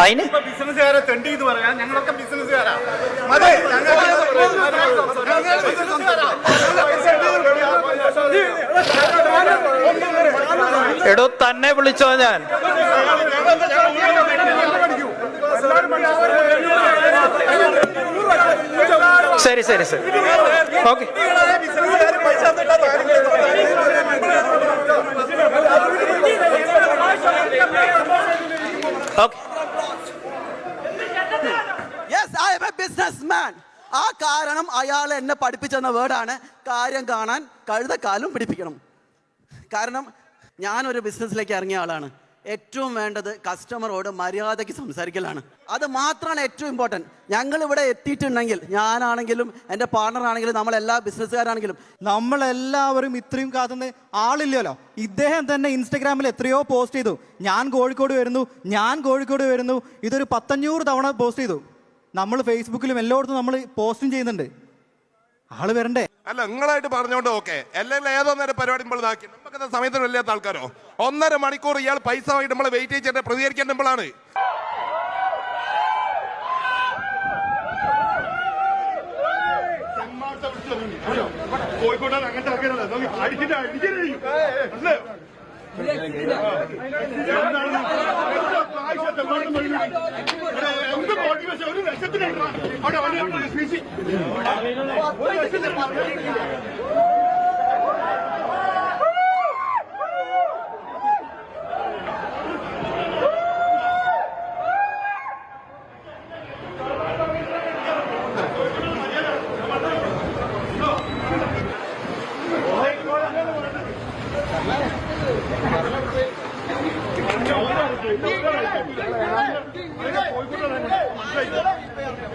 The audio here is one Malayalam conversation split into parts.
അതിന്? ബിസിനസ്സുകാരെ തെണ്ടി എന്ന് പറയാൻ ഞങ്ങളൊക്കെ ബിസിനസ്സുകാരാ എടോ തന്നെ വിളിച്ചോ ഞാൻ. ശരി ശരി ശരി. Okay. Yes I'm a business man ആ കാരണം അയാൾ എന്നെ പഠിപ്പിച്ചെന്ന വേർഡാണ് കാര്യം കാണാൻ കഴുതക്കാലും പിടിപ്പിക്കണം. കാരണം ഞാനൊരു ബിസിനസ്സിലേക്ക് ഇറങ്ങിയ ആളാണ്. ഏറ്റവും വേണ്ടത് കസ്റ്റമറോട് മര്യാദയ്ക്ക് സംസാരിക്കലാണ്. അത് മാത്രമാണ് ഏറ്റവും ഇമ്പോർട്ടന്റ് ഞങ്ങൾ ഇവിടെ എത്തിയിട്ടുണ്ടെങ്കിൽ ഞാനാണെങ്കിലും എന്റെ പാർട്ണർ ആണെങ്കിലും നമ്മളെല്ലാ ബിസിനസ്സുകാരാണെങ്കിലും നമ്മളെല്ലാവരും ഇത്രയും കാത്തുന്ന ആളില്ലല്ലോ. ഇദ്ദേഹം തന്നെ ഇൻസ്റ്റഗ്രാമിൽ എത്രയോ പോസ്റ്റ് ചെയ്തു. ഞാൻ കോഴിക്കോട് വരുന്നു ഞാൻ കോഴിക്കോട് വരുന്നു. ഇതൊരു പത്തഞ്ഞൂറ് തവണ പോസ്റ്റ് ചെയ്തു. നമ്മൾ ഫേസ്ബുക്കിലും എല്ലായിടത്തും നമ്മൾ പോസ്റ്റും ചെയ്യുന്നുണ്ട്. ആൾ വരണ്ടേ? അല്ല നിങ്ങളായിട്ട് പറഞ്ഞോണ്ട് ഓക്കെ. അല്ലെങ്കിൽ ഏതോ നേരം പരിപാടി നമ്മൾ ഇതാക്കി. നമുക്ക് സമയത്തിന് വല്ലാത്ത ആൾക്കാരോ? ഒന്നര മണിക്കൂർ ഇയാൾ പൈസ ആയിട്ട് നമ്മളെ വെയിറ്റ് ചെയ്തിട്ട് പ്രതികരിക്കേണ്ട നമ്മളാണ് കോഴിക്കോട്ടാണ് അങ്ങനത്തെ അടിച്ചിട്ട് മോട്ടിവേഷൻ ഒരു ലക്ഷത്തിന് അവിടെ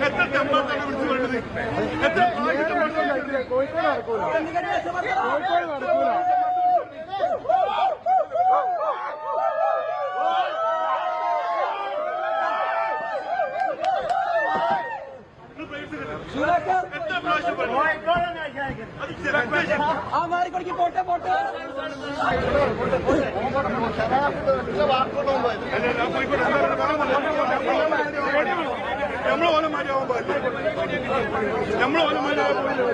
എത്ര തെമ്മാർത്താണ് വിളിച്ചു വേണ്ടത് എത്ര കോഴിക്കോട് നടക്കൂല കോഴിക്കോട് നടക്കൂല എത്ര പ്രാവശ്യം പറഞ്ഞു? അത് നമ്മളെ ഓല മാതിരി ആവാൻ പാടില്ല നമ്മളെ ഓല മാതിരി ആവാൻ പാടില്ല